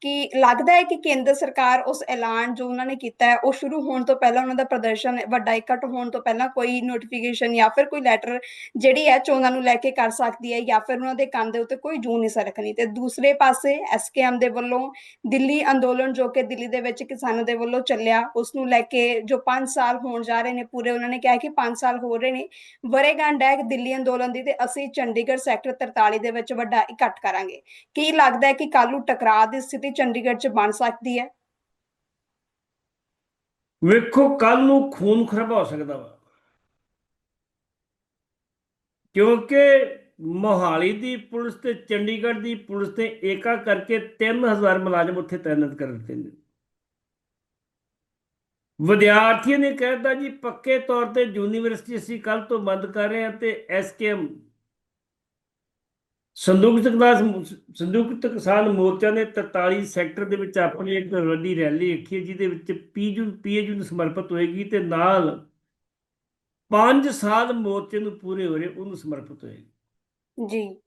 ਕਿ ਲੱਗਦਾ ਹੈ ਕਿ ਕੇਂਦਰ ਸਰਕਾਰ ਉਸ ਐਲਾਨ ਜੋ ਉਹਨਾਂ ਨੇ ਕੀਤਾ ਹੈ, ਉਹ ਸ਼ੁਰੂ ਹੋਣ ਤੋਂ ਪਹਿਲਾਂ ਉਹਨਾਂ ਦਾ ਪ੍ਰਦਰਸ਼ਨ ਵੱਡਾ ਇਕੱਠ ਹੋਣ ਤੋਂ ਪਹਿਲਾਂ ਕੋਈ ਨੋਟੀਫਿਕੇਸ਼ਨ ਜਾਂ ਫਿਰ ਕੋਈ ਲੈਟਰ ਜਿਹੜੀ ਹੈ ਚੋਣਾਂ ਨੂੰ ਲੈ ਕੇ ਕਰ ਸਕਦੀ ਹੈ ਜਾਂ ਫਿਰ ਉਹਨਾਂ ਦੇ ਕੰਨ ਦੇ ਉੱਤੇ ਕੋਈ ਜੂੰ ਨਹੀਂ ਸਰਕਣੀ। ਤੇ ਦੂਸਰੇ ਪਾਸੇ ਐਸਕੇਐਮ ਦੇ ਵੱਲੋਂ ਦਿੱਲੀ ਅੰਦੋਲਨ ਜੋ ਕਿ ਦਿੱਲੀ ਦੇ ਵਿੱਚ ਕਿਸਾਨਾਂ ਦੇ ਵੱਲੋਂ ਚੱਲਿਆ, ਉਸ ਨੂੰ ਲੈ ਕੇ ਜੋ 5 ਸਾਲ ਹੋਣ ਜਾ ਰਹੇ ਨੇ ਪੂਰੇ, ਉਹਨਾਂ ਨੇ ਕਿਹਾ ਕਿ 5 ਸਾਲ ਹੋ ਰਹੇ ਨੇ। ਵਰੇਗੰਢ ਹੈ ਦਿੱਲੀ ਅੰਦੋਲਨ ਦੀ ਤੇ ਅਸੀਂ ਚੰਡੀਗੜ੍ਹ ਸੈਕਟਰ 43 ਦੇ ਵਿੱਚ ਵੱਡਾ ਇਕੱਠ ਕਰਾਂਗੇ। ਕੀ ਲੱਗਦਾ ਹੈ ਕਿ ਕੱਲ ਨੂੰ ਟਕਰਾਅ ਦੀ ਸਥਿਤੀ ਚੰਡੀਗੜ੍ਹ 'ਚ ਬਣ ਸਕਦੀ ਹੈ? ਵੇਖੋ ਕੱਲ ਨੂੰ ਖੂਨ ਖਰਾਬਾ ਹੋ ਸਕਦਾ ਵਾ। ਕਿਉਂਕਿ ਮੋਹਾਲੀ ਦੀ ਪੁਲਿਸ ਤੇ ਚੰਡੀਗੜ੍ਹ ਦੀ ਪੁਲਿਸ ਤੇ ਏਕਾ ਕਰਕੇ 3000 ਮੁਲਾਜ਼ਮ ਉੱਥੇ ਤਾਇਨਾਤ ਕਰ ਦਿੱਤੇ ਨੇ। ਵਿਦਿਆਰਥੀਆਂ ਨੇ ਕਹਿਤਾ ਜੀ, ਪੱਕੇ ਤੌਰ ਤੇ ਯੂਨੀਵਰਸਿਟੀ ਅਸੀਂ ਕੱਲ ਤੋਂ ਬੰਦ ਕਰ ਰਹੇ ਹਾਂ ਤੇ ਐਸਕੇਐਮ ਸੰਯੁਕਤ ਕਿਸਾਨ ਸੰਯੁਕਤ ਕਿਸਾਨ ਮੋਰਚਾ ਨੇ 43 ਸੈਕਟਰ ਦੇ ਵਿੱਚ ਆਪਣੀ ਇੱਕ ਵੱਡੀ ਰੈਲੀ ਰੱਖੀ ਹੈ ਜਿਹਦੇ ਵਿੱਚ ਪੀਯੂ ਪੀਏਯੂ ਨੂੰ ਸਮਰਪਿਤ ਹੋਏਗੀ ਤੇ ਨਾਲ 5 ਸਾਲ ਮੋਰਚੇ ਨੂੰ ਪੂਰੇ ਹੋ ਰਹੇ ਉਹਨੂੰ ਸਮਰਪਿਤ ਹੋਏਗੀ। ਜੀ।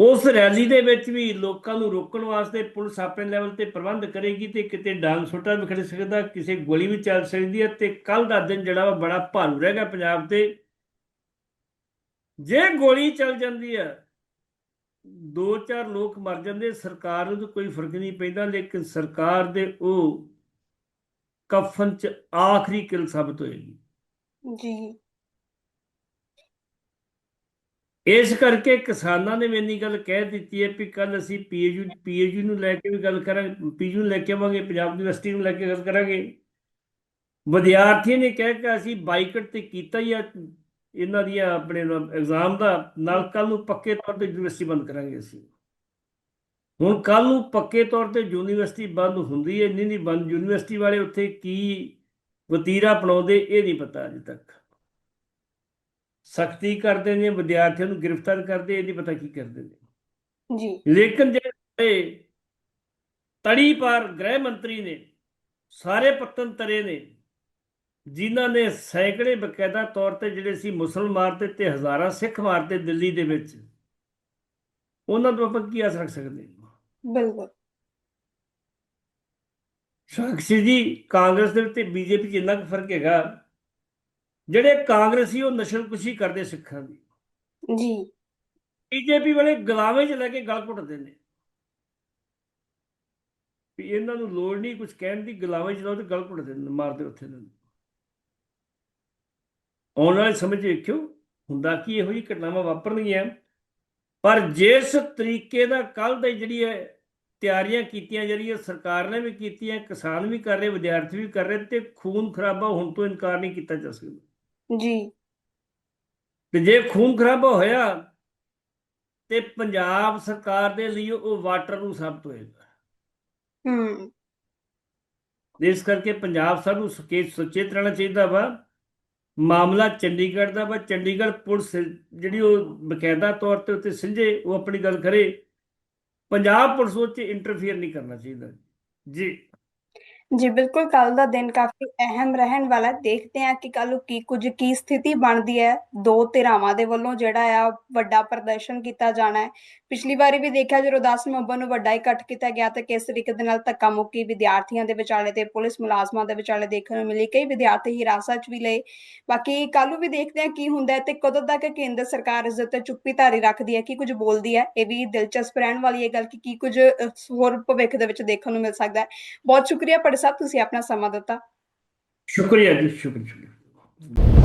ਉਸ ਰੈਲੀ ਦੇ ਵਿੱਚ ਵੀ ਲੋਕਾਂ ਨੂੰ ਰੋਕਣ ਵਾਸਤੇ ਪੁਲਿਸ ਆਪਣੇ ਲੈਵਲ ਤੇ ਪ੍ਰਬੰਧ ਕਰੇਗੀ ਤੇ ਕਿਤੇ ਡਾਂਗ ਛੋਟਾ ਵੀ ਖੜ ਸਕਦਾ ਕਿਸੇ ਗੋਲੀ ਵੀ ਚੱਲ ਸਕਦੀ ਹੈ ਤੇ ਕੱਲ ਦਾ ਦਿਨ ਜਿਹੜਾ ਵਾ ਬੜਾ ਭਾਰੂ ਰਹੇਗਾ ਪੰਜਾਬ ਤੇ। ਜੇ ਗੋਲੀ ਚੱਲ ਜਾਂਦੀ ਹੈ ਦੋ ਚਾਰ ਲੋਕ ਮਰ ਜਾਂਦੇ ਸਰਕਾਰ ਨੂੰ ਤਾਂ ਕੋਈ ਫ਼ਰਕ ਨਹੀਂ ਪੈਂਦਾ ਲੇਕਿਨ ਸਰਕਾਰ ਦੇ ਉਹ ਕਫਨ ਚ ਆਖਰੀ ਕਿਲ ਸਾਬਤ ਹੋਏਗੀ। ਜੀ। ਇਸ ਕਰਕੇ ਕਿਸਾਨਾਂ ਨੇ ਵੀ ਇੰਨੀ ਗੱਲ ਕਹਿ ਦਿੱਤੀ ਹੈ ਵੀ ਕੱਲ ਅਸੀਂ ਪੀਏਯੂ ਪੀਏਯੂ ਨੂੰ ਲੈ ਕੇ ਵੀ ਗੱਲ ਕਰਾਂਗੇ ਪੀਯੂ ਨੂੰ ਲੈ ਕੇ ਆਵਾਂਗੇ ਪੰਜਾਬ ਯੂਨੀਵਰਸਿਟੀ ਨੂੰ ਲੈ ਕੇ ਗੱਲ ਕਰਾਂਗੇ। ਵਿਦਿਆਰਥੀਆਂ ਨੇ ਕਹਿ ਕੇ ਅਸੀਂ ਬਾਈਕਟ ਤੇ ਕੀਤਾ ਹੀ ਆ ਇਹਨਾਂ ਦੀਆਂ ਆਪਣੇ ਐਗਜ਼ਾਮ ਦਾ ਨਾਲ ਕੱਲ ਨੂੰ ਪੱਕੇ ਤੌਰ ਤੇ ਯੂਨੀਵਰਸਿਟੀ ਬੰਦ ਕਰਾਂਗੇ ਅਸੀਂ। ਹੁਣ ਕੱਲ ਨੂੰ ਪੱਕੇ ਤੌਰ ਤੇ ਯੂਨੀਵਰਸਿਟੀ ਬੰਦ ਹੁੰਦੀ ਹੈ ਨਹੀਂ ਨਹੀਂ ਬੰਦ ਯੂਨੀਵਰਸਿਟੀ ਵਾਲੇ ਉੱਥੇ ਕੀ ਵਤੀਰਾ ਅਪਣਾਉਂਦੇ ਇਹ ਨਹੀਂ ਪਤਾ ਅਜੇ ਤੱਕ। ਸਖਤੀ ਕਰਦੇ ਨੇ ਵਿਦਿਆਰਥੀਆਂ ਨੂੰ ਗ੍ਰਿਫਤਾਰ ਕਰਦੇ ਇਹ ਨਹੀਂ ਪਤਾ ਕੀ ਕਰਦੇ ਨੇ। ਜੀ। ਲੇਕਿਨ ਜਿਹੜੇ ਤੜੀ ਪਾਰ ਗ੍ਰਹਿ ਮੰਤਰੀ ਨੇ ਸਾਰੇ ਪੱਤਨ ਤਰੇ ਨੇ ਜਿਨ੍ਹਾਂ ਨੇ ਸੈਂਕੜੇ ਬਕਾਇਦਾ ਤੌਰ ਤੇ ਜਿਹੜੇ ਸੀ ਮੁਸਲਮਾਨ ਮਾਰਤੇ ਤੇ ਹਜ਼ਾਰਾਂ ਸਿੱਖ ਮਾਰਤੇ ਦਿੱਲੀ ਦੇ ਵਿੱਚ ਉਹਨਾਂ ਤੋਂ ਆਪਾਂ ਕੀ ਆਸ ਰੱਖ ਸਕਦੇ ਹਾਂ? ਬਿਲਕੁਲ। ਸਾਕਸ਼ੀ ਜੀ ਕਾਂਗਰਸ ਦੇ ਤੇ ਬੀਜੇਪੀ 'ਚ ਇੰਨਾ ਕੁ ਫ਼ਰਕ ਹੈਗਾ ਜਿਹੜੇ ਕਾਂਗਰਸੀ ਉਹ ਨਸ਼ਲਕੁਸ਼ੀ ਕਰਦੇ ਸਿੱਖਾਂ ਦੀ। ਜੀ। ਬੀਜੇਪੀ ਵਾਲੇ ਗਲਾਵੇ 'ਚ ਲੈ ਕੇ ਗਲ ਘੁੱਟਦੇ ਨੇ। ਵੀ ਇਹਨਾਂ ਨੂੰ ਲੋੜ ਨਹੀਂ ਕੁਝ ਕਹਿਣ ਦੀ ਗਲਾਵੇ 'ਚ ਲਾਓ ਤੇ ਗਲ ਘੁੱਟਦੇ ਨੇ ਮਾਰਦੇ ਉੱਥੇ ਇਹਨਾਂ ਨੂੰ। ਆਉਣ ਵਾਲੇ ਸਮੇਂ 'ਚ ਵੇਖਿਓ ਹੁੰਦਾ ਕੀ ਇਹੋ ਜਿਹੀ ਘਟਨਾਵਾਂ ਵਾਪਰਨਗੀਆਂ। ਪਰ ਜਿਸ ਤਰੀਕੇ ਦਾ ਕੱਲ ਦੇ ਜਿਹੜੀ ਹੈ ਤਿਆਰੀਆਂ ਕੀਤੀਆਂ ਜਿਹੜੀਆਂ ਸਰਕਾਰ ਨੇ ਵੀ ਕੀਤੀਆਂ ਕਿਸਾਨ ਵੀ ਕਰ ਰਹੇ ਵਿਦਿਆਰਥੀ ਵੀ ਕਰ ਰਹੇ ਤੇ ਖੂਨ ਖਰਾਬਾ ਹੁਣ ਤੋਂ ਇਨਕਾਰ ਨਹੀਂ ਕੀਤਾ ਜਾ ਸਕਦਾ। ਜੀ। ਤੇ ਜੇ ਖੂਨ ਖਰਾਬਾ ਹੋਇਆ ਤੇ ਪੰਜਾਬ ਸਰਕਾਰ ਦੇ ਲਈ ਉਹ ਵਾਟਰ ਨੂੰ ਸਾਬਤ ਹੋਏਗਾ। ਹੂੰ। ਇਸ ਕਰਕੇ ਪੰਜਾਬ ਸਾਨੂੰ ਸੁਚੇਤ ਸੁਚੇਤ ਰਹਿਣਾ ਚਾਹੀਦਾ ਵਾ। ਮਾਮਲਾ ਚੰਡੀਗੜ੍ਹ ਦਾ ਵਾ, ਚੰਡੀਗੜ੍ਹ ਪੁਲਿਸ ਜਿਹੜੀ ਉਹ ਬਕਾਇਦਾ ਤੌਰ ਤੇ ਉੱਤੇ ਸਿੰਝੇ, ਉਹ ਆਪਣੀ ਗੱਲ ਕਰੇ। ਪੰਜਾਬ ਪੁਲਿਸ ਉਹ 'ਚ ਇੰਟਰਫੀਅਰ ਨਹੀਂ ਕਰਨਾ ਚਾਹੀਦਾ। ਜੀ। ਜੀ, ਬਿਲਕੁਲ ਕੱਲ ਦਾ ਦਿਨ ਕਾਫੀ ਅਹਿਮ ਰਹਿਣ ਵਾਲਾ ਦੇਖਦੇ ਆ ਕਿ ਕੱਲ ਕੀ, ਕੁਝ ਕੀ ਸਥਿਤੀ ਬਣਦੀ ਹੈ। ਦੋ ਧਿਰਾਵਾਂ ਦੇ ਵੱਲੋਂ ਜਿਹੜਾ ਆ ਵੱਡਾ ਪ੍ਰਦਰਸ਼ਨ ਕੀਤਾ ਜਾਣਾ ਹੈ। ਪਿਛਲੀ ਵਾਰੀ ਵੀ ਦੇਖਿਆ ਜਦੋਂ 10 ਨਵੰਬਰ ਨੂੰ ਵੱਡਾ ਇਕੱਠ ਕੀਤਾ ਗਿਆ ਤੇ ਕਿਸ ਤਰੀਕੇ ਦੇ ਨਾਲ ਧੱਕਾ ਮੁੱਕੀ ਵਿਦਿਆਰਥੀਆਂ ਦੇ ਵਿਚਾਲੇ ਤੇ ਪੁਲਿਸ ਮੁਲਾਜ਼ਮਾਂ ਦੇ ਵਿਚਾਲੇ ਦੇਖਣ ਨੂੰ ਮਿਲੀ। ਕਈ ਵਿਦਿਆਰਥੀ ਹਿਰਾਸਤ 'ਚ ਵੀ ਲਏ। ਬਾਕੀ ਕੱਲ ਨੂੰ ਵੀ ਦੇਖਦੇ ਹਾਂ ਕੀ ਹੁੰਦਾ ਤੇ ਕਦੋਂ ਤੱਕ ਕੇਂਦਰ ਸਰਕਾਰ ਇਸ ਉੱਤੇ ਚੁੱਪੀ ਧਾਰੀ ਰੱਖਦੀ ਹੈ, ਕੀ ਕੁਝ ਬੋਲਦੀ ਹੈ, ਇਹ ਵੀ ਦਿਲਚਸਪ ਰਹਿਣ ਵਾਲੀ ਹੈ ਗੱਲ ਕਿ ਕੀ ਕੁਝ ਹੋਰ ਭਵਿੱਖ ਦੇ ਵਿੱਚ ਦੇਖਣ ਨੂੰ ਮਿਲ ਸਕਦਾ ਹੈ। ਬਹੁਤ ਸ਼ੁਕਰੀਆ ਪੜੇ ਸਾਹਿਬ, ਤੁਸੀਂ ਆਪਣਾ ਸਮਾਂ ਦਿੱਤਾ। ਸ਼ੁਕਰੀਆ ਜੀ ਸ਼ੁਕਰੀਆ।